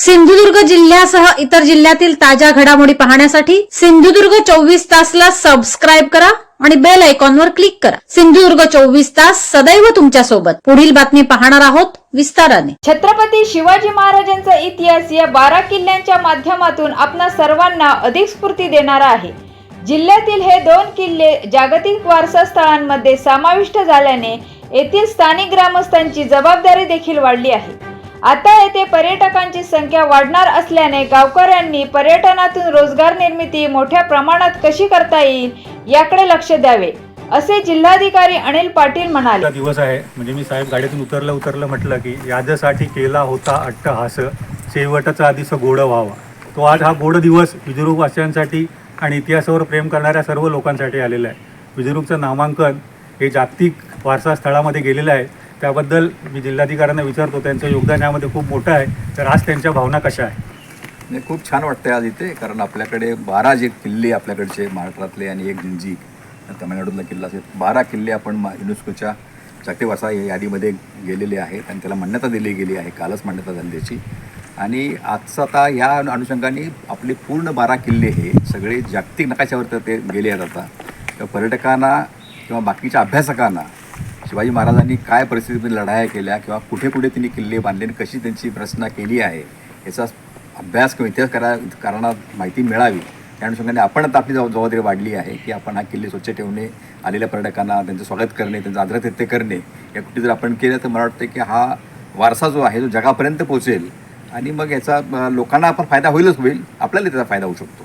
सिंधुदुर्ग जिल्ह्यासह इतर जिल्ह्यातील ताज्या घडामोडी पाहण्यासाठी सिंधुदुर्ग चोवीस तासला सबस्क्राईब करा आणि बेल आयकॉनवर क्लिक करा. सिंधुदुर्ग चोवीस तास सदैव तुमच्यासोबत पुढील बातमी पाहणार आहोत विस्ताराने. छत्रपती शिवाजी महाराजांचा इतिहास या बारा किल्ल्यांच्या माध्यमातून आपणा सर्वांना अधिक स्फूर्ती देणारा आहे. जिल्ह्यातील हे दोन किल्ले जागतिक वारसा स्थळांमध्ये समाविष्ट झाल्याने येथील स्थानिक ग्रामस्थांची जबाबदारी देखील वाढली आहे. आता येथे पर्यटकांची संख्या वाढणार असल्याने गावकऱ्यांनी पर्यटनातून रोजगार निर्मिती मोठ्या प्रमाणात कशी करता येईल याकडे लक्ष द्यावे असे जिल्हाधिकारी अनिल पाटील म्हणाले. दिवस आहे. म्हणजे मी साहेब गाडीतून उतरलं उतरलं म्हटलं की यादसाठी केला होता अट्टहास. शेवटचा आधीच गोड व्हावा. तो आज हा गोड दिवस विजरुकवासियांसाठी आणि इतिहासावर प्रेम करणाऱ्या सर्व लोकांसाठी आलेला आहे. विजरुकचं नामांकन हे जागतिक वारसा स्थळामध्ये गेलेलं आहे. त्याबद्दल मी जिल्हाधिकाऱ्यांना विचारतो त्यांचं योगदान यामध्ये खूप मोठं आहे. तर आज त्यांच्या भावना कशा आहे नाही खूप छान वाटतंय आज इथे कारण आपल्याकडे बारा जे किल्ले आपल्याकडचे महाराष्ट्रातले आणि एक जिंजी तमिळनाडूतला किल्ला असेल बारा किल्ले आपण मा- युनेस्कोच्या जागतिक वारसा या यादीमध्ये गेलेले आहेत आणि त्याला मान्यता दिली गेली आहे कालच मान्यता झाली त्याची. आणि आजचं आता ह्या अनुषंगाने आपले पूर्ण बारा किल्ले हे सगळे जागतिक नकाशावर तर ते गेले आहेत आता. तर पर्यटकांना किंवा बाकीच्या अभ्यासकांना शिवाजी महाराजांनी काय परिस्थितीमध्ये लढाया केल्या किंवा कुठे कुठे त्यांनी किल्ले बांधले आणि कशी त्यांची रचना केली आहे याचा अभ्यास किंवा इतिहास करा कारणात माहिती मिळावी. त्या अनुषंगाने आपण आता आपली जबाब- जबाबदारी वाढली आहे की आपण हा किल्ले स्वच्छ ठेवणे आलेल्या पर्यटकांना त्यांचं स्वागत करणे त्यांचं आदरातिथ्य करणे या कुठे जर आपण केलं तर मला वाटतं की हा वारसा जो आहे तो जगापर्यंत पोहोचेल आणि मग याचा लोकांना आपण फायदा होईलच होईल आपल्याला त्याचा फायदा होऊ शकतो.